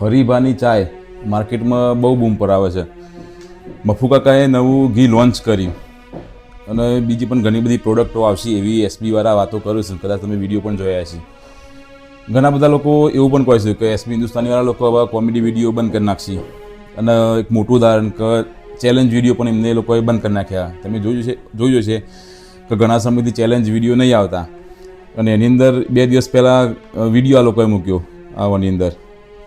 હરીબાની ચાય માર્કેટમાં બહુ બૂમ પર આવે છે. મફુ કાકાએ નવું ઘી લોન્ચ કર્યું. અને બીજી પણ ઘણી બધી પ્રોડક્ટો આવશે એવી એસબીવાળા વાતો કરું છું. કદાચ તમે વીડિયો પણ જોયા છે ઘણા બધા લોકો એવું પણ કહે છે કે એસબી હિન્દુસ્તાનીવાળા લોકો હવે કોમેડી વીડિયો બંધ કરી નાખશે. અને એક મોટું ઉદાહરણ કે ચેલેન્જ વીડિયો પણ એમને એ લોકોએ બંધ કરી નાખ્યા. તમે જોયું છે જોયું છે કે ઘણા સમયથી ચેલેન્જ વીડિયો નહીં આવતા. અને એની અંદર બે દિવસ પહેલાં વીડિયો આ લોકોએ મૂક્યો, આવવાની અંદર.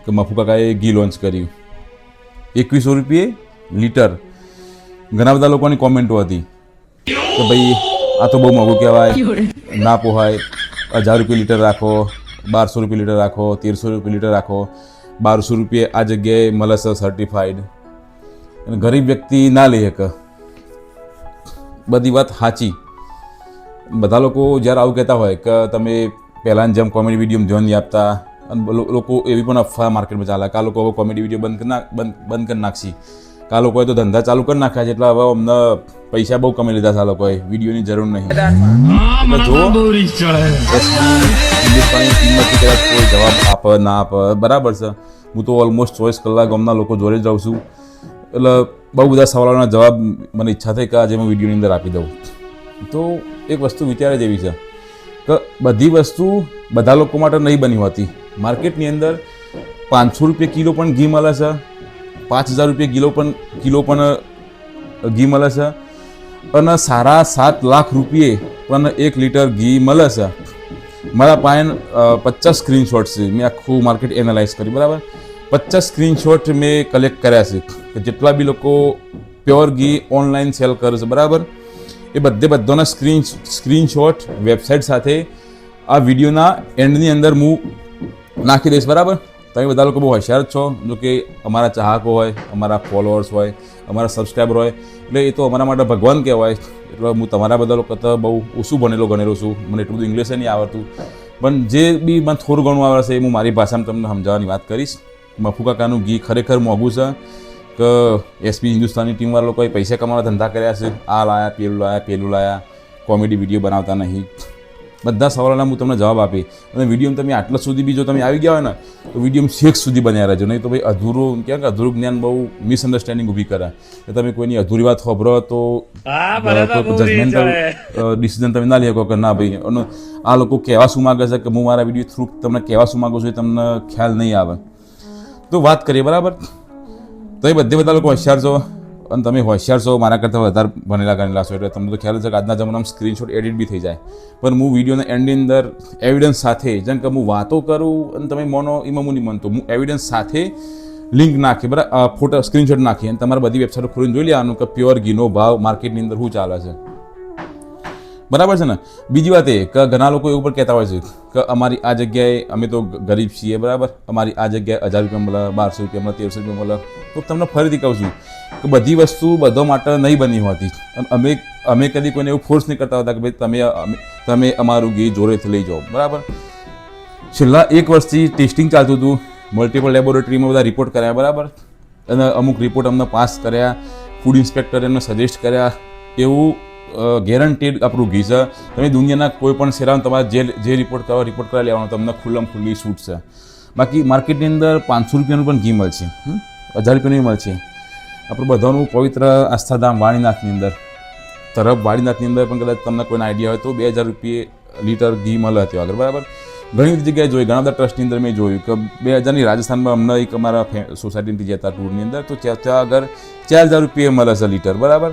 કે મફુ કાકાએ ઘી લોન્ચ કર્યું. એકવીસો રૂપિયે લીટર. ઘણા બધા લોકોની કોમેન્ટો હતી કે ભાઈ, આ તો બહુ મોંઘું કહેવાય, ના પોહાય, હજાર રૂપિયા લીટર રાખો, બારસો રૂપિયા લીટર રાખો, તેરસો રૂપિયા લીટર રાખો, બારસો રૂપિયા આ જગ્યાએ મળે છે સર્ટિફાઈડ અને ગરીબ વ્યક્તિ ના લઈ શકે બધી વાત સાચી. બધા લોકો જ્યારે આવું કહેતા હોય કે તમે પહેલાંની જેમ કોમેડી વીડિયો ધ્યાન નહીં આપતા અને લોકો એવી પણ અફવા માર્કેટમાં ચાલે. કે આ લોકો હવે કોમેડી વીડિયો બંધ કરી નાખ બંધ બંધ કરી નાખશી. કે આ લોકોએ તો ધંધા ચાલુ કરી નાખ્યા છે એટલે હવે અમને પૈસા બહુ કમાઈ લીધા છે આ લોકોએ. વિડીયોની જરૂર નહીં. કોઈ જવાબ આપ ના આપ બરાબર છે. હું તો ઓલમોસ્ટ ચોવીસ કલાક અમના લોકો જોડે જ રહું છું. એટલે બહુ બધા સવાલોના જવાબ મને ઈચ્છા થઈ કે આજે હું વિડીયોની અંદર આપી દઉં. તો એક વસ્તુ વિચારે જેવી છે. કે, બધી વસ્તુ બધા લોકો માટે નહીં બની હોતી. માર્કેટની અંદર પાંચસો રૂપિયા કિલો પણ ઘી મળે છે, પાંચ હજાર રૂપિયા કિલો પણ કિલો પણ ઘી મળે છે અને સારા સાત લાખ રૂપિયે પણ એક લીટર ઘી મળે છે. મારા પાસે પચાસ સ્ક્રીનશોટ છે. મેં આખું માર્કેટ એનાલાઇઝ કર્યું, બરાબર? પચાસ સ્ક્રીનશોટ મેં કલેક્ટ કર્યા છે કે જેટલા બી લોકો પ્યોર ઘી ઓનલાઈન સેલ કરે છે, બરાબર? એ બધે બધાના સ્ક્રીન સ્ક્રીનશોટ વેબસાઇટ સાથે આ વિડીયોના એન્ડની અંદર હું નાખી દઈશ, બરાબર? તમે બધા લોકો બહુ હોશિયાર જ છો, જો કે અમારા ચાહકો હોય, અમારા ફોલોઅર્સ હોય, અમારા સબસ્ક્રાઈબર હોય, એટલે એ તો અમારા માટે ભગવાન કહેવાય. એટલે હું તમારા બધા લોકો કરતાં બહુ ઓછું ભણેલો, ગણેલો છું. મને એટલું બધું ઇંગ્લિશ નહીં આવડતું. પણ જે બી મને થોડું ઘણું આવડશે એ હું મારી ભાષામાં તમને સમજાવવાની વાત કરીશ. મફુ કાકાનું ઘી ખરેખર મોંઘું છે. કે એસપી હિન્દુસ્તાની ટીમવાળા લોકોએ પૈસા કમાવા ધંધા કર્યા છે. આ લાયા પેલું લાયા પેલું લાયા. કોમેડી વીડિયો બનાવતા નહીં. બધા સવાલોના હું તમને જવાબ આપી અને વીડિયો તમે આટલા સુધી બી જો તમે આવી ગયા હોય ને તો વીડિયો શેખ સુધી બન્યા રહેજો. નહીં તો ભાઈ અધૂરું કે અધૂરું જ્ઞાન બહુ મિસઅન્ડરસ્ટેન્ડિંગ ઊભી કરે કે તમે કોઈની અધૂરી વાત ખબરો તો જજમેન્ટલ ડિસિઝન તમે ના લઈ શકો કે ના ભાઈ. અને આ લોકો કહેવા શું માગે છે કે હું મારા વીડિયો થ્રુ તમને કહેવા શું માગું છું એ તમને ખ્યાલ નહીં આવે. તો વાત કરીએ બરાબર? તો એ બધે બધા લોકો હોશિયાર છો. અને તમે હોશિયાર છો, મારા કરતાં વધારે ભણેલા ગણેલા છો. એટલે તમને તો ખ્યાલ છે કે આજના જમાનામાં સ્ક્રીનશોટ એડિટ બી થઈ જાય. પણ હું વિડીયોના એન્ડની અંદર એવિડન્સ સાથે, જેમ કે હું વાતો કરું અને તમે મોનો એમાં હું નહીં માનતો હું એવિડન્સ સાથે લિંક નાખી, બરાબર ફોટો સ્ક્રીનશોટ નાખી અને તમારે બધી વેબસાઇટો ખોલીને જોઈ લેવાનું કે પ્યોર ઘીનો ભાવ માર્કેટની અંદર શું ચાલે છે. બરાબર છે ને? બીજી વાત એ કે ઘણા લોકો એવું પણ કહેતા હોય છે કે અમારી આ જગ્યાએ અમે તો ગરીબ છીએ, બરાબર? અમારી આ જગ્યાએ હજાર રૂપિયા મળે, બારસો રૂપિયા મળે, તેરસો રૂપિયા મળે. તો તમને ફરીથી કહું છું કે બધી વસ્તુ બધો માટે નહીં બની હોતી. અને અમે અમે કદી કોઈને એવું ફોર્સ નહીં કરતા હોતા કે ભાઈ તમે તમે અમારું ઘી જોરેથી લઈ જાઓ, બરાબર? છેલ્લા એક વર્ષથી ટેસ્ટિંગ ચાલતું હતું. મલ્ટિપલ લેબોરેટરીમાં બધા રિપોર્ટ કર્યા, બરાબર? અને અમુક રિપોર્ટ અમને પાસ કર્યા. ફૂડ ઇન્સ્પેક્ટરે એમને સજેસ્ટ કર્યા. એવું ગેરંટીડ આપણું ઘી છે. તમે દુનિયાના કોઈ પણ શેરામાં તમારે જે જે રિપોર્ટ કરવા રિપોર્ટ કરાવી લેવાનો, તમને ખુલ્લમ ખુલ્લી છૂટ છે. બાકી માર્કેટની અંદર પાંચસો રૂપિયાનું પણ ઘી મળશે? હજાર રૂપિયાનું મળશે. આપણું બધાનું પવિત્ર આસ્થાધામ વાણીનાથની અંદર. તરફ વાણીનાથની અંદર પણ કદાચ તમને કોઈને આઈડિયા હોય તો બે હજાર રૂપિયે લીટર ઘી મળે ત્યાં આગળ. બરાબર? ઘણી બધી જગ્યાએ જોઈ ઘણા બધા ટ્રસ્ટની અંદર મેં જોયું કે બે હજારની રાજસ્થાનમાં અમને એક અમારા સોસાયટીથી જતા ટૂરની અંદર તો ત્યાં આગળ ચાર હજાર રૂપિયે મળે છે લીટર. બરાબર?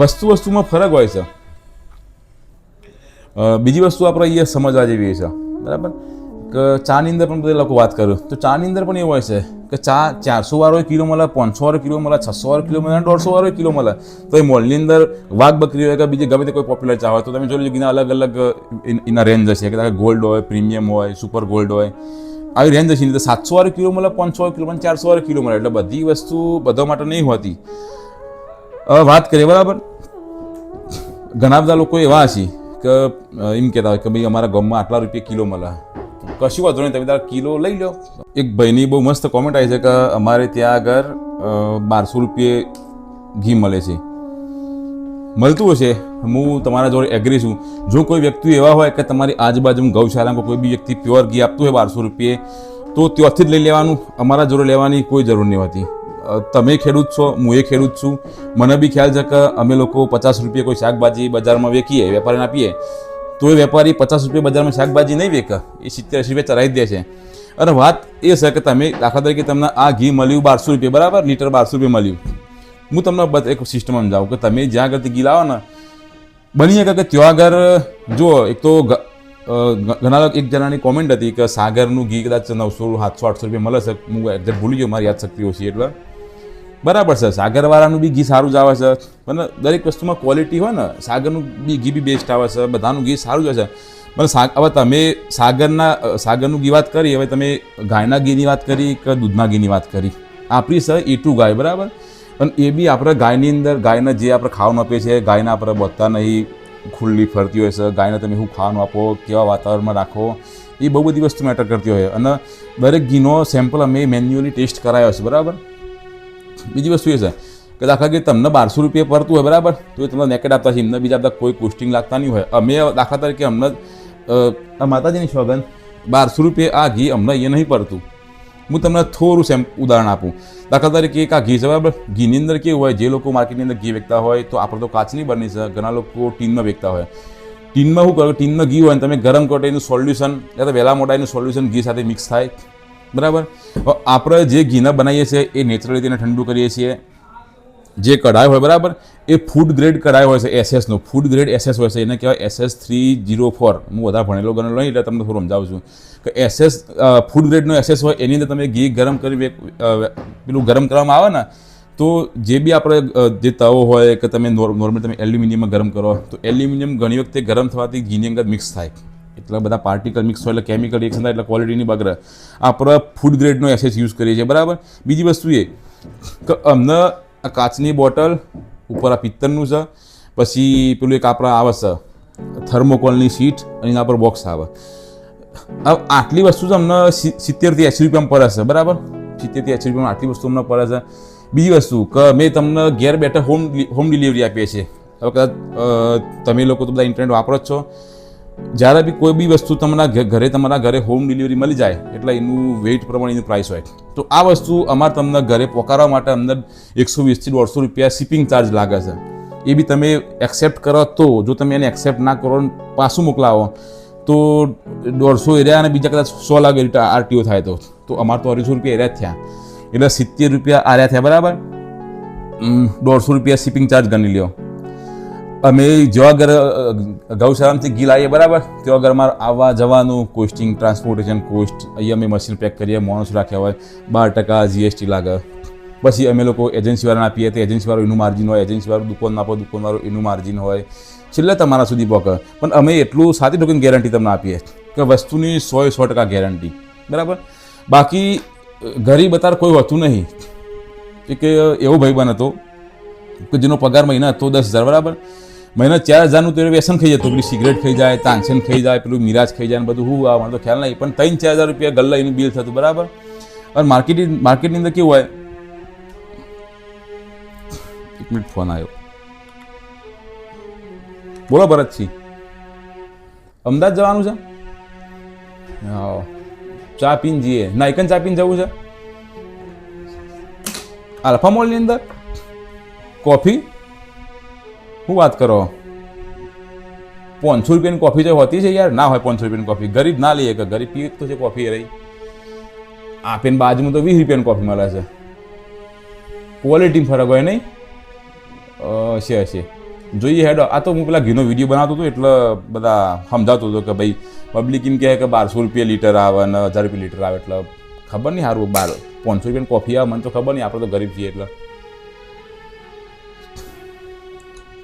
વસ્તુ વસ્તુમાં ફરક હોય છે. બીજી વસ્તુ આપણે અહીંયા સમજવા જેવી છે. બરાબર? કે ચાની અંદર પણ બધા લોકો વાત કરું. તો ચાની અંદર પણ એવું હોય છે કે ચા ચારસો વાળો કિલો મળે, પાંચસો વાળો કિલો મળે, છસો વાળો કિલો મળે, દોઢસો વાળો કિલો મળે. તો એ મોલની અંદર વાઘ બકરી હોય કે બીજી ગમે તે કોઈ પોપ્યુલર ચા હોય, તો તમે જોઈ લો કે અલગ અલગ એના રેન્જ હશે. કે ગોલ્ડ હોય પ્રીમિયમ હોય સુપર ગોલ્ડ હોય. આવી રેન્જ હશે. નહીં તો સાતસો વાળો કિલો મળે, પાંચસો વાળો કિલો મળે, ચારસો વાળો કિલો મળે. એટલે બધી વસ્તુ બધા માટે નહીં હોતી. હવે વાત કરીએ, બરાબર? ઘણા બધા લોકો એવા હશે કે એમ કહેતા હોય કે ભાઈ અમારા ગામમાં આટલા રૂપિયા કિલો મળે. કશું વાંધો નહીં, તમે તારા કિલો લઈ લો એક ભાઈની બહુ મસ્ત કોમેન્ટ આવી છે કે અમારે ત્યાં આગળ બારસો રૂપિયે ઘી મળે છે. મળતું હશે. હું તમારા જોડે એગ્રી છું. જો કોઈ વ્યક્તિ એવા હોય કે તમારી આજુબાજુ ગૌશાળામાં કોઈ બી વ્યક્તિ પ્યોર ઘી આપતું હોય બારસો રૂપિયે, તો ત્યાંથી જ લઈ લેવાનું. અમારા જોડે લેવાની કોઈ જરૂર નહીં હોતી. તમે ખેડૂત છો, હું એ ખેડૂત છું. મને બી ખ્યાલ છે કે અમે લોકો પચાસ રૂપિયા કોઈ શાકભાજી બજારમાં વેચીએ, વેપારીને આપીએ, તો એ વેપારી પચાસ રૂપિયા બજારમાં શાકભાજી નહીં વેચે. એ સિત્તેર એંસી રૂપિયા ચરાવી દે છે. અને વાત એ છે કે તમે દાખલા તરીકે તમને આ ઘી મળ્યું બારસો રૂપિયા, બરાબર? લીટર બારસો રૂપિયા મળ્યું. હું તમને એક સિસ્ટમ સમજાવું કે તમે જ્યાં આગળથી ઘી લાવો ને, બની શકે કે ત્યાં આગળ જો એક તો ઘણા એક જણાની કોમેન્ટ હતી કે સાગરનું ઘી કદાચ નવસો, સાતસો, આઠસો રૂપિયા મળે છે. હું એક્ઝેક્ટ ભૂલી ગયો, મારી યાદશક્તિ ઓછી એટલે. બરાબર છે. સાગરવાળાનું બી ઘી સારું જ આવે છે. મને દરેક વસ્તુમાં ક્વોલિટી હોય ને, સાગરનું બી ઘી બી બેસ્ટ આવે છે. બધાનું ઘી સારું જ છે. પણ સાગ હવે તમે સાગરના સાગરનું ઘી વાત કરી, હવે તમે ગાયના ઘીની વાત કરી કે દૂધના ઘીની વાત કરી? આપણી સર એ ટુ ગાય, બરાબર? પણ એ બી આપણે ગાયની અંદર, ગાયને જે આપણે ખાવાનું આપીએ છીએ, ગાયને આપણે બધા નહીં, ખુલ્લી ફરતી હોય છે, ગાયને તમે શું ખાવાનું આપો, કેવા વાતાવરણમાં રાખો, એ બહુ બધી વસ્તુ મેટર કરતી હોય અને દરેક ઘીનો સેમ્પલ અમે મેન્યુઅલી ટેસ્ટ કરાયો છે, બરાબર? બીજી વસ્તુ એ છે કે દાખલા કે તમને બારસો રૂપિયા પડતું હોય બરાબર? તો એ તમને નેકેટ આપતા છે એમને બીજા બધા કોઈ કોસ્ટિંગ લાગતા નહીં હોય. અમે દાખલા તરીકે અમને આ માતાજીની શોગન બારસો રૂપિયા આ ઘી અમને અહીંયા નહીં પડતું. હું તમને થોડું સેમ ઉદાહરણ આપું. દાખલા તરીકે એક આ ઘી છે બરાબર? ઘીની અંદર કેવું હોય જે લોકો માર્કેટની અંદર ઘી વેચતા હોય તો આપણે તો કાચની બની છે ઘણા લોકો ટીનમાં વેચતા હોય. ટીનમાં શું કરો? ટીનમાં ઘી હોય ને તમે ગરમ કરો એનું સોલ્યુશન યા તો વહેલા મોટા એનું સોલ્યુશન ઘી સાથે મિક્સ થાય. બરાબર? આપણે જે ઘીના બનાવીએ છીએ એ નેચરલી તેને ઠંડુ કરીએ છીએ. જે કઢાઈ હોય, બરાબર? એ ફૂડ ગ્રેડ કઢાઈ હોય છે એસએસનો ફૂડ ગ્રેડ એસએસ હોય છે, એને કહેવાય એસએસ થ્રી જીરો ફોર હું વધારે ભણેલો ગણેલો નહીં, એટલે તમને થોડું સમજાવું છું. કે એસએસ ફૂડ ગ્રેડનો એસએસ હોય, એની અંદર તમે ઘી ગરમ કરી પેલું ગરમ કરવામાં આવે ને, તો જે બી આપણે જે તવો હોય કે તમે નોર્મલ તમે એલ્યુમિનિયમમાં ગરમ કરો, તો એલ્યુમિનિયમ ઘણી વખતે ગરમ થવાથી ઘીની અંદર મિક્સ થાય. એટલા બધા પાર્ટિકલ મિક્સ હોય, એટલે કેમિકલ રિએક્શન થાય, એટલે ક્વોલિટીની બગડે. આપણે ફૂડ ગ્રેડનો એસેસ યુઝ કરીએ છીએ, બરાબર? બીજી વસ્તુ એ, કે અમને આ કાચની બોટલ ઉપર આ પિત્તળનું છે, પછી પેલું એક આપણા આવે છે થર્મોકોલની શીટ અને એના પર બોક્સ આવે. આટલી વસ્તુ તો અમને સિત્તેરથી એંસી રૂપિયામાં પડે છે, બરાબર? સિત્તેરથી એંસી રૂપિયામાં આટલી વસ્તુ અમને પડે છે. બીજી વસ્તુ, કે મેં તમને ઘેર બેઠા હોમ હોમ ડિલિવરી આપીએ છીએ. હવે કદાચ તમે લોકો તો બધા ઇન્ટરનેટ વાપરો જ છો. જ્યારે બી કોઈ બી વસ્તુ તમારા ઘરે તમારા ઘરે હોમ ડિલિવરી મળી જાય, એટલે એનું વેઇટ પ્રમાણે એનું પ્રાઇસ હોય. તો આ વસ્તુ અમારે તમને ઘરે પહોંચાડવા માટે અંદર એકસો વીસથી દોઢસો રૂપિયા શિપિંગ ચાર્જ લાગે છે. એ બી તમે એક્સેપ્ટ કરો તો, જો તમે એને એક્સેપ્ટ ના કરો પાછું મોકલાવો, તો દોઢસો એરિયા અને બીજા કદાચ સો લાખ આરટીઓ થાય તો. તો અમારે તો અઢીસો રૂપિયા એરિયા થયા. એટલે સિત્તેર રૂપિયા આર્યા થયા બરાબર? દોઢસો રૂપિયા શિપિંગ ચાર્જ ગણી લ્યો. અમે જેવા ઘર ગૌશાળામાંથી ગીલ આવીએ બરાબર? તેવા અમારે આવવા જવાનું કોસ્ટિંગ ટ્રાન્સપોર્ટેશન કોસ્ટ અહીંયા અમે મશીન પેક કરીએ, માણસ રાખ્યા હોય, બાર ટકા જીએસટી લાગે. પછી અમે લોકો એજન્સીવાળાને આપીએ, તો એજન્સીવાળું એનું માર્જિન હોય એજન્સીવાળું દુકાન આપો દુકાનવાળું એનું માર્જિન હોય. છેલ્લે તમારા સુધી પહોંચે. પણ અમે એટલું સાચી ટોકન ગેરંટી તમને આપીએ કે વસ્તુની સો સો ટકા ગેરંટી બરાબર? બાકી, ગરીબ અત્યારે કોઈ હોતું નહીં. કે એવો ભાઈબંધ હતો કે જેનો પગાર મહિના હતો દસ હજાર, બરાબર? મહિના ચાર હજારનું તો વ્યસન ખાઈ જતું પેલી સિગરેટ ખાઈ જાય, તાનસેન ખાઈ જાય, પેલું મિરાજ ખાઈ જાય બધું, હું આ મને તો ખ્યાલ નહીં. પણ ત્રણ ચાર હજાર રૂપિયા ગલ્લા એનું બિલ થતું, બરાબર? અને માર્કેટ માર્કેટની અંદર કેવું હોય? એક મિનિટ, ફોન આવ્યો. બોલો ભરતસિંહ. અમદાવાદ જવાનું છે? ચા પીને જઈએ. નાયકન ચા પીને જવું છે? આલ્ફા મોલની અંદર? કોફી? શું વાત કરો? પાંચસો રૂપિયાની કોફી જો હોતી છે યાર. ના હોય પાંચસો રૂપિયાની કોફી. ગરીબ ના લઈએ કે ગરીબ પીએ તો છે કોફી રહી. આપીને બાજુમાં તો વીસ રૂપિયાની કોફી મળે છે. ક્વોલિટી ફરક હોય નહીં? છે છે. જોઈએ હેડો. આ તો હું પેલા ઘીનો વીડિયો બનાવતો હતો એટલે બધા સમજાવતો હતો કે ભાઈ પબ્લિક એમ કહે કે બારસો રૂપિયા લીટર આવે ને હજાર રૂપિયા લીટર આવે એટલે ખબર નહીં સારું બાર પાંચસો રૂપિયાની કોફી આવે, મને તો ખબર નહીં. આપણે તો ગરીબ છીએ એટલે.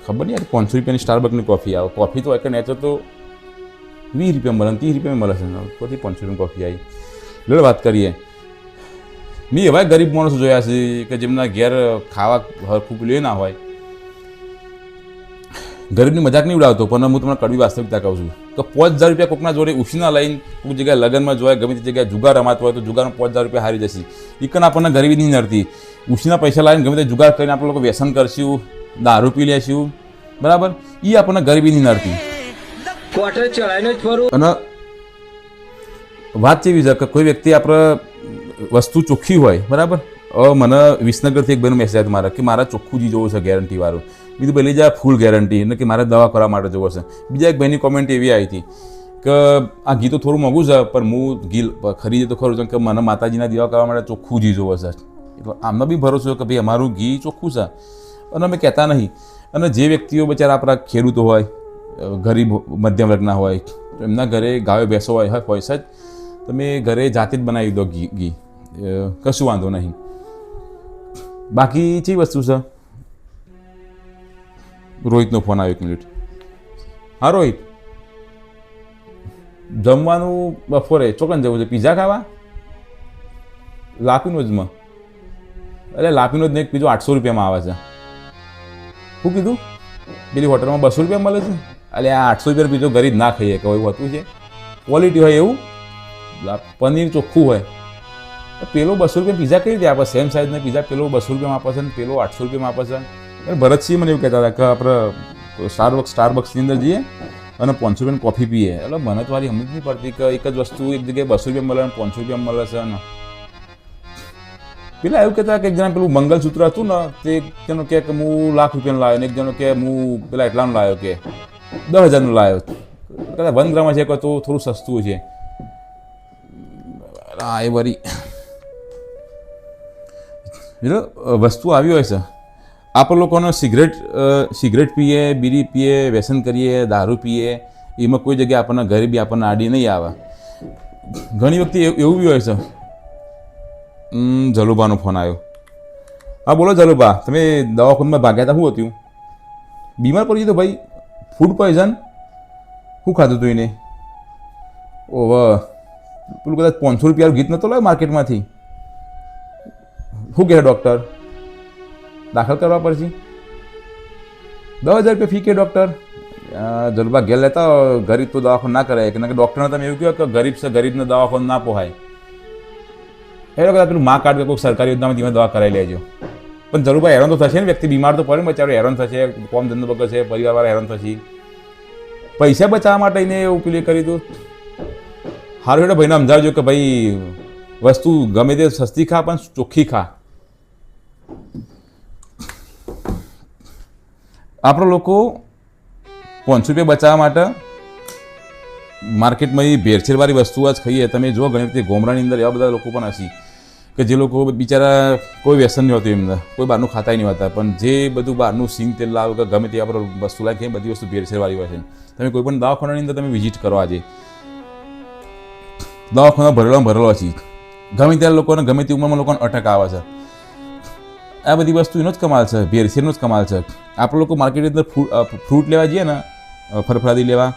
ખબર નહીં યાર, પાંચસો રૂપિયાની સ્ટારબકની કોફી આવે. કોફી તો એક નેચર તો વીસ રૂપિયા મળે ત્રીસ રૂપિયા મળે છે. પછી પાંચસો રૂપિયાની કોફી આવી? લો વાત કરીએ. મેં એવા ગરીબ માણસો જોયા છે કે જેમના ઘેર ખાવા હરખું લે ના હોય. ગરીબની મજાક નહીં ઉડાવતો, પણ હું તમને કડવી વાસ્તવિકતા કહું છું કે પાંચ હજાર રૂપિયા કોકના જોડે ઉછીના લઈને કોઈ જગ્યાએ લગ્નમાં જોવાય ગમે તે જગ્યાએ જુગાર રમાતો હોય તો જુગારમાં પાંચ હજાર રૂપિયા હારી જશે. એકન આપણને ગરીબી નહીં નડતી. ઉછીના પૈસા લાવીને ગમે તે જુગાર કરીને આપણે લોકો વ્યસન કરશું દારૂ પી લેશું બરાબર? એ આપણને ગરીબી નહીં નડતી. ક્વાર્ટર ચલાવીને જ ફરું? અને વાત જેવી છે કે કોઈ વ્યક્તિ આપણે વસ્તુ ચોખ્ખી હોય બરાબર? હવે મને વિસનગરથી એક બેન મેસેજ આવ્યો મારા કે મારા ચોખ્ખું જી જોવું છે ગેરંટીવાળું બીજું પહેલી જા ફૂલ ગેરંટી એટલે કે મારે દવા કરવા માટે જોવો છે. બીજા એક ભાઈની કોમેન્ટ એવી આવી હતી કે આ ઘી તો થોડું મોંઘું છે પણ હું ઘી ખરીદે તો ખરું છું. કે મને માતાજીના દીવા કરવા માટે ચોખ્ખું ઘી જોવો છે. એટલે આમનો બી ભરોસો કે ભાઈ અમારું ઘી ચોખ્ખું છે. અને અમે કહેતા નહીં. અને જે વ્યક્તિઓ બચારા આપણા ખેડૂતો હોય ગરીબ મધ્યમ વર્ગના હોય એમના ઘરે ગાયો ભેંસો હોય હોય જ તમે ઘરે જાતે જ બનાવી દો ઘી ઘી. કશું વાંધો નહીં. બાકી ચી વસ્તુ છે? રોહિતનો ફોન આવ્યો એક મિનિટ. હા, રોહિત. જમવાનું બપોરે ચોકન જવું છે, પીઝા ખાવા? લાપીનોજમાં. અરે લાપીનોજ ને એક બીજો આઠસો રૂપિયામાં આવે છે. શું કીધું? પેલી હોટલમાં બસો રૂપિયા મળે છે? એટલે આ આઠસો રૂપિયા બીજો ગરીબ ના ખાઈએ, કે એવું હોતું છે. ક્વોલિટી હોય એવું? પનીર ચોખ્ખું હોય. પેલો બસો રૂપિયા પીઝા કઈ રીતે આપે? સેમ સાઇઝના પીઝા પેલો બસો રૂપિયામાં આપે છે ને પેલો આઠસો રૂપિયામાં આપે છે. અને ભરતસિંહ મને એવું કહેતા હતા કે આપણે સ્ટારબક્સ સ્ટારબક્સની અંદર જઈએ અને પાંચસો રૂપિયાની કોફી પીએ. એટલે મને તો મારી સમજ નહીં પડતી કે એક જ વસ્તુ એક જગ્યાએ બસો રૂપિયા મળે અને પાંચસો રૂપિયા મળે છે ને પેલા એવું કહેતા કે એક જણા પેલું મંગલસૂત્ર હતું ને, તે જણો કે હું લાખ રૂપિયાનું લાવ્યો ને એક જણો કે હું પેલા એટલાનું લાવ્યો કે, દસ હજારનું લાવ્યો કદાચ વન ગ્રામ છે તો થોડું સસ્તું છે. હા એ વરી. વસ્તુ આવી હોય છે. આપણે લોકોને સિગરેટ સિગરેટ પીએ, બીડી પીએ, વ્યસન કરીએ, દારૂ પીએ, એમાં કોઈ જગ્યાએ આપણને ગરીબી, આપણને આડી નહીં આવે. ઘણી વખતે એવું બી હોય છે. હમ, જલુભાનો ફોન આવ્યો હા બોલો જલુભા તમે દવાખાનામાં ભાગ્યા હતા શું હતું? બીમાર પડી તો ભાઈ ફૂડ પોઈઝન શું ખાધું તું એને? ઓવ પેલું કદાચ પાંચસો રૂપિયાનું ગીત નહોતો લાવ્યો માર્કેટમાંથી? શું કહે ડૉક્ટર દાખલ કરવા પડશે? દસ હજાર રૂપિયા ફી કે ડૉક્ટર જલબા ઘેર લેતા ગરીબ તો દવાખાનું ના કરાય. કે ડૉક્ટરને તમે એવું કહ્યું કે ગરીબ છે ગરીબને દવાખાનું ના પોહાય. એ લોકો પેલું મા કાર્ડ કોઈ સરકારી યોજનામાં તમે દવા કરાવી લેજો. પણ જરૂર હેરાન તો થશે ને વ્યક્તિ, બીમાર તો પડે ને બચારો, હેરાન થશે, કોમ ધંધો બગડશે, પરિવારવાળા હેરાન થશે. પૈસા બચાવવા માટે એને એવું પેલું કરી દઉં હારું હેડો ભાઈને સમજાવજો કે ભાઈ, વસ્તુ ગમે તે સસ્તી ખા, પણ ચોખ્ખી ખા. આપણો લોકો પાંચસો રૂપિયા બચાવવા માટે માર્કેટમાં એ ભેરછેરવાળી વસ્તુઓ જ ખાઈએ. તમે જો ઘણી બધી ગોમરાની અંદર એવા બધા લોકો પણ હશે. કે જે લોકો બિચારા કોઈ વ્યસન નહીં હોતું એમને, કોઈ બહારનું ખાતા નહીં હોતા. પણ જે બધું બહારનું સિંગ તેલ લાવે કે ગમે તે આપણે વસ્તુ લાગે બધી વસ્તુ ભેરસેરવાળી હોય છે. તમે કોઈ પણ દવાખાનાની અંદર તમે વિઝિટ કરો આજે. દવાખાના ભરેલો ભરેલો છે. ગમે ત્યારે લોકોને ગમે તે ઉંમરમાં લોકોને અટક આવે છે. આ બધી વસ્તુ એનો જ કમાલ છે ભેરસેરનો જ કમાલ છે. આપણે લોકો માર્કેટની અંદર ફ્રૂટ લેવા જઈએ ને ફરફરાદી લેવા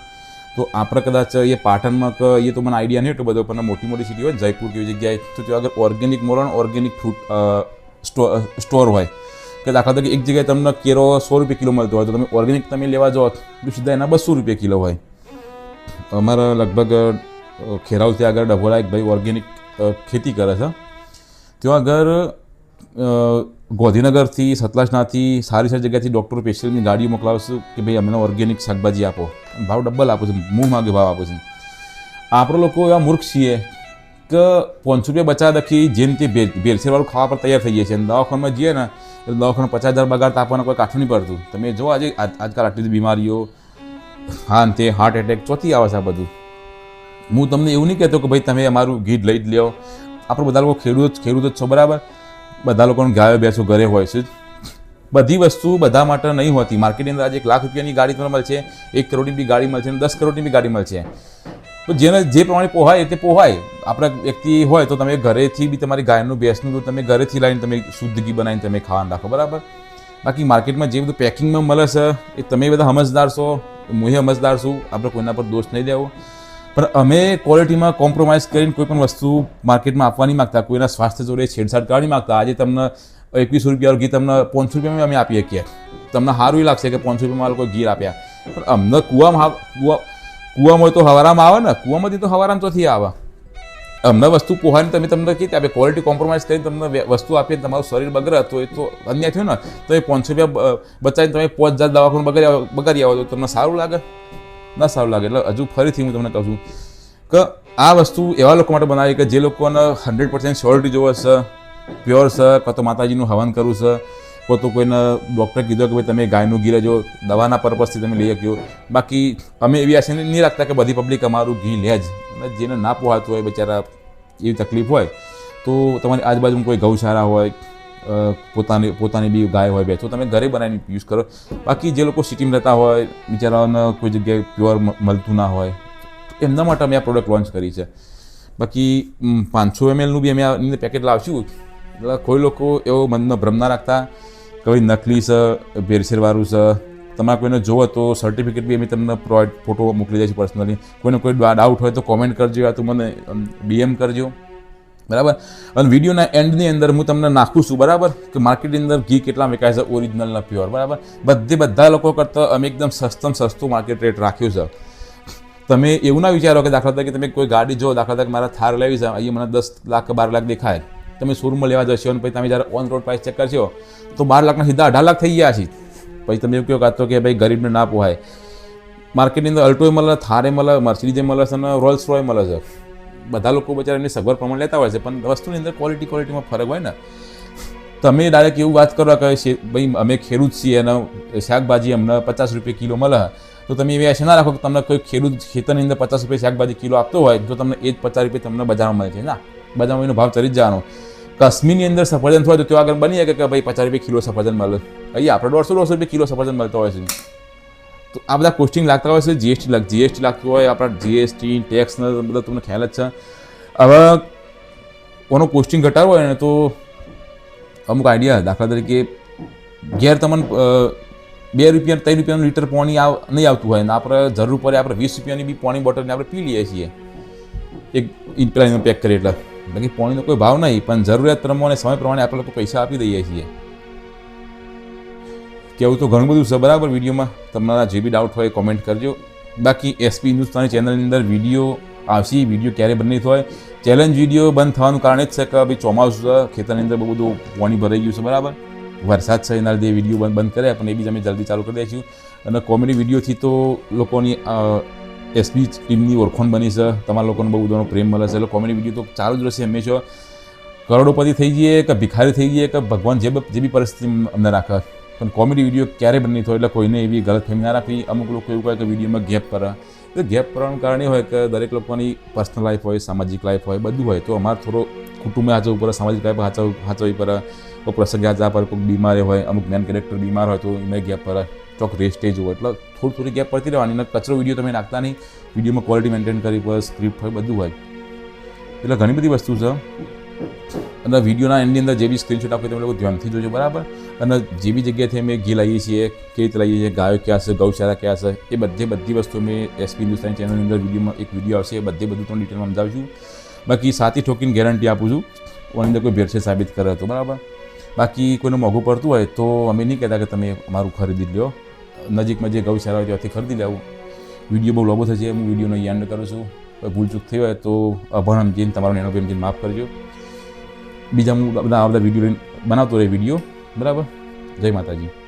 તો આપણે કદાચ એ પાટણમાં કે એ તો મને આઈડિયા નહીં એટલો બધો, પણ મોટી મોટી સિટી હોય જયપુર કેવી જગ્યાએ, તો ત્યાં આગળ ઓર્ગેનિક મોરણ ઓર્ગેનિક ફ્રૂટ સ્ટોર હોય. કે દાખલા તરીકે એક જગ્યાએ તમને કેરો સો રૂપિયા કિલો મળતો હોય, તો તમે ઓર્ગેનિક તમે લેવા જાઓ, તો સીધા એના બસો રૂપિયા કિલો હોય. અમારા લગભગ ખેરાવથી આગળ ડભોલા એક ભાઈ ઓર્ગેનિક ખેતી કરે છે. ત્યાં આગળ ગોધીનગરથી સતલાસનાથી સારી સારી જગ્યાથી ડૉક્ટર પેશિયલની ગાડીઓ મોકલાવશું કે ભાઈ અમને ઓર્ગેનિક શાકભાજી આપો. ભાવ ડબલ આપું છે મું માગે ભાવ આપું છે. આપણે લોકો એવા મૂર્ખ છીએ કે પાંચસો રૂપિયા બચાવ દખી જેમ તે ભેળ ભેળસેળવાળું ખાવા પર તૈયાર થઈ જઈએ છે. અને દવાખાનામાં જઈએ ને, એટલે દવાખાના પચાસ હજાર બગાડ આપવાના કોઈ કાઠું નહીં પડતું. તમે જો આજે આજ- આજકાલ આટલી બધી બીમારીઓ, હા તે હાર્ટ એટેક ચોથી આવે છે આ બધું. હું તમને એવું નહીં કહેતો કે ભાઈ તમે અમારું ગીત લઈ જ લ્યો. આપણે બધા લોકો ખેડૂત ખેડૂત જ છો બરાબર? બધા લોકોને ગાયો બેસો ઘરે હોય છે બધી વસ્તુ બધા માટે નહીં હોતી. માર્કેટની અંદર આજે એક લાખ રૂપિયાની ગાડી તમને મળશે, એક કરોડની બી ગાડી મળશે અને દસ કરોડની બી ગાડી મળશે. તો જેને જે પ્રમાણે પોહાય તે પોહાય. આપણા વ્યક્તિ હોય તો તમે ઘરેથી બી તમારી ગાયનું ભેંસનું દૂધ તમે ઘરેથી લાવીને તમે શુદ્ધ ઘી બનાવીને તમે ખાવાનું રાખો, બરાબર? બાકી માર્કેટમાં જે બધું પેકિંગમાં મળે છે, એ તમે બધા સમજદાર છો, હું સમજદાર છું, આપણે કોઈના પર દોષ નહીં દેવો પણ અમે ક્વોલિટીમાં કોમ્પ્રોમાઇઝ કરીને કોઈ પણ વસ્તુ માર્કેટમાં આપવા નહીં માગતા, કોઈના સ્વાસ્થ્ય જોડે છેડછાડ કરવા નહીં માગતા. આજે તમને એકવીસ રૂપિયા ઘી તમને પાંચસો રૂપિયામાં અમે આપીએ કે તમને સારું લાગશે કે પાંચસો રૂપિયામાં લોકો ઘી આપ્યા પણ અમને કૂવામાં કૂવામાં કૂવા, કૂવામાં તો હવારામાં આવે ને? કૂવામાંથી તો હવારામાં તોથી આવે. અમને વસ્તુ પોહાની તમે તમને કીધી, આપણે ક્વોલિટી કોમ્પ્રોમાઇઝ કરીને તમને વસ્તુ આપીએ તમારું શરીર બગડે, તો એ તો અન્યાય થયું ને? તો એ પાંચસો રૂપિયા બચાવીને તમે પાંચ હજાર દવાખાનું બગાડી આવો બગાડી આવો તો તમને સારું લાગે? ના સારું લાગે. એટલે હજુ ફરીથી હું તમને કહું છું કે આ વસ્તુ એવા લોકો માટે બનાવી કે જે લોકોને હંડ્રેડ પર્સન્ટ શ્યોરિટી જોવે છે પ્યોર છે કાં તો માતાજીનું હવન કરવું છે કાં તો કોઈને ડૉક્ટર કીધો કે ભાઈ તમે ગાયનું ઘી લેજો, દવાના પર્પઝથી તમે લઈ શક્યો બાકી અમે એવી આશા નહીં રાખતા કે બધી પબ્લિક અમારું ઘી લે જ. અને જેને ના પોહાતું હોય બિચારા એવી તકલીફ હોય, તો તમારી આજુબાજુમાં કોઈ ગૌશાળા હોય પોતાની પોતાની બી ગાય હોય બે તો તમે ઘરે બનાવીને યુઝ કરો. બાકી જે લોકો સિટીમાં રહેતા હોય, બિચારાઓને કોઈ જગ્યાએ પ્યોર મળતું ના હોય, એમના માટે અમે આ પ્રોડક્ટ લોન્ચ કરી છે. બાકી પાંચસો એમએલનું બી અમે આ પેકેટ લાવશું. એટલે કોઈ લોકો એવો મનનો ભ્રમ ના રાખતા, કે ભાઈ નકલી છે ભેરસેરવાળું છે. તમારે કોઈને જોવો તો સર્ટિફિકેટ બી અમે તમને પ્રોવાઈડ ફોટો મોકલી જાય છે પર્સનલી કોઈને કોઈ ડાઉટ હોય તો કોમેન્ટ કરજો યા તો મને ડીએમ કરજો. બરાબર? અને વિડીયોના એન્ડની અંદર હું તમને નાખું છું, બરાબર? કે માર્કેટની અંદર ઘી કેટલા વેચાય છે ઓરિજિનલના પ્યોર બરાબર? બધે બધા લોકો કરતાં અમે એકદમ સસ્તમ સસ્તું માર્કેટ રેટ રાખ્યું છે. તમે એવું ના વિચારો કે દાખલા તરીકે તમે કોઈ ગાડી જો દાખલા તરીકે મારા થાર લેવી છે, અહીંયા મને દસ લાખ બાર લાખ દેખાય. તમે શોરૂમમાં લેવા જશો અને પછી તમે જ્યારે ઓન રોડ પ્રાઇસ ચેક કરશો, તો બાર લાખના સીધા અઢાર લાખ થઈ ગયા છે. પછી તમે એવું કહો કાતો કે ભાઈ ગરીબને ના પોહાય. માર્કેટની અંદર અલ્ટોય મળે, થારે મળે મર્સિડીઝે મળે છે અને રોલ્સ રોય મળે છે. બધા લોકો બચારા એની સગવડ પ્રમાણે લેતા હોય છે, પણ વસ્તુની અંદર ક્વોલિટી ક્વોલિટીમાં ફરક હોય ને. તમે ડાયરેક્ટ એવું વાત કરો કે ભાઈ, અમે ખેડૂત છીએ અને શાકભાજી અમને પચાસ રૂપિયા કિલો મળે. તો તમે એવી આશા ના રાખો કે તમને કોઈ ખેડૂત ખેતરની અંદર પચાસ રૂપિયા શાકભાજી કિલો આપતો હોય, તો તમને એ જ પચાસ રૂપિયા તમને બજારમાં મળે છે. ના, બજારમાં એનો ભાવ ચડી જ જવાનો. કાશ્મીરની અંદર સફરજન હોય તો આગળ બની શકે કે ભાઈ પચાસ રૂપિયા કિલો સફરજન મળે. અહીંયા આપણે દોઢસો દોઢસો રૂપિયા કિલો સફરજન મળતા હોય છે. તો આ બધા કોસ્ટિંગ લાગતા હોય છે. જીએસટી લાગ જીએસટી લાગતું હોય, આપણા જીએસટી ટેક્સ બધા તમને ખ્યાલ જ છે. હવે કોનો કોસ્ટિંગ ઘટાડવો હોય ને તો અમુક આઈડિયા દાખલા તરીકે ઘેર તમને બે રૂપિયા, ત્રણ રૂપિયાનું લીટર પાણી આવ, નહીં આવતું હોય ને આપણે જરૂર પડે આપણે વીસ રૂપિયાની બી પાણી બોટલને આપણે પી લઈએ છીએ. એક પેલા પેક કરી એટલે. બાકી પોણીનો કોઈ ભાવ નહીં, પણ જરૂરિયાત પ્રમાણે, સમય પ્રમાણે આપણે લોકો પૈસા આપી દઈએ છીએ. કેવું તો ઘણું બધું છે, બરાબર? વિડીયોમાં તમારા જે બી ડાઉટ હોય કોમેન્ટ કરજો. બાકી એસપી હિન્દુસ્તાની ચેનલની અંદર વીડિયો આવશે વીડિયો ક્યારે બંધ થાય ચેલેન્જ વીડિયો બંધ થવાનું કારણ જ છે કે ભાઈ ચોમાસું ખેતરની અંદર બહુ બધું પાણી ભરાઈ ગયું છે, બરાબર? વરસાદ છે, એના લીધે વીડિયો બંધ બંધ કરે પણ એ બી અમે જલ્દી ચાલુ કરી દઈશું. અને કોમેડી વિડીયોથી તો લોકોની એસપી ટીમની ઓળખાણ બની છે. તમારા લોકોને બહુ બધાનો પ્રેમ મળે છે. એટલે કોમેડી વીડિયો તો ચાલુ જ રહેશે હંમેશા. કરોડોપતિ થઈ જઈએ કે ભિખારી થઈ જઈએ કે ભગવાન જે જે બી પરિસ્થિતિ અમને રાખે. પણ કોમેડી વીડિયો ક્યારે બની થયો એટલે કોઈને એવી ગલત ફેમી ના રાખવી. અમુક લોકો એવું કહે કે વિડીયોમાં ગેપ કરે. તો ગેપ કરવાનું કારણ એ હોય કે દરેક લોકોની પર્સનલ લાઈફ હોય, સામાજિક લાઈફ હોય, બધું હોય. તો અમારે થોડો કુટુંબે હાચવવું પડે, સામાજિક લાઈફ હાચવ હાચવવી પડે. કોઈ પ્રસંગે હાચવા પડે કોઈ બીમારી હોય, અમુક મેન કેરેક્ટર બીમાર હોય તો એમને ગેપ પડે. ચોક રેસ્ટેજ હોય એટલે થોડી થોડી ગેપ પડતી રહેવાની અને કચરો વીડિયો તમે નાખતા નહીં. વિડીયોમાં ક્વોલિટી મેન્ટેન કરવી પડે સ્ક્રિપ્ટ હોય, બધું હોય. એટલે ઘણી બધી વસ્તુ છે. અને વિડીયોના એની અંદર જે બી સ્ક્રીનશોટ આપે તમે લોકો ધ્યાનથી જોજો, બરાબર? અને જે બી જગ્યાએથી અમે ઘી લાવીએ છીએ, કેવી રીતે લાવીએ છીએ, ગાયો ક્યાં છે, ગૌશાળા ક્યાં છે, એ બધી બધી વસ્તુ અમે એસપી હિન્દુસ્તાની ચેનલની અંદર વિડીયોમાં એક વીડિયો આવશે, એ બધે બધું તમને ડિટેલમાં સમજાવું બાકી સાથી ઠોકીને ગેરંટી આપું છું, કોની અંદર કોઈ ભેળસેળ સાબિત કરે તો, બરાબર? બાકી કોઈને મોંઘું પડતું હોય તો અમે નહીં કહેતા કે તમે અમારું ખરીદી લો નજીકમાં જે ગૌશાળા હોય ત્યાંથી ખરીદી લેવું. વીડિયો બહુ લાંબો થશે, હું વિડીયોનો યાદ કરું છું. કોઈ ભૂલચૂક થઈ હોય તો અભણ જઈને તમારો નેનો પ્રેમજીને માફ કરજો. બીજા હું બધા આ બધા વીડિયો બનાવતો રહે વીડિયો. બરાબર? જય માતાજી.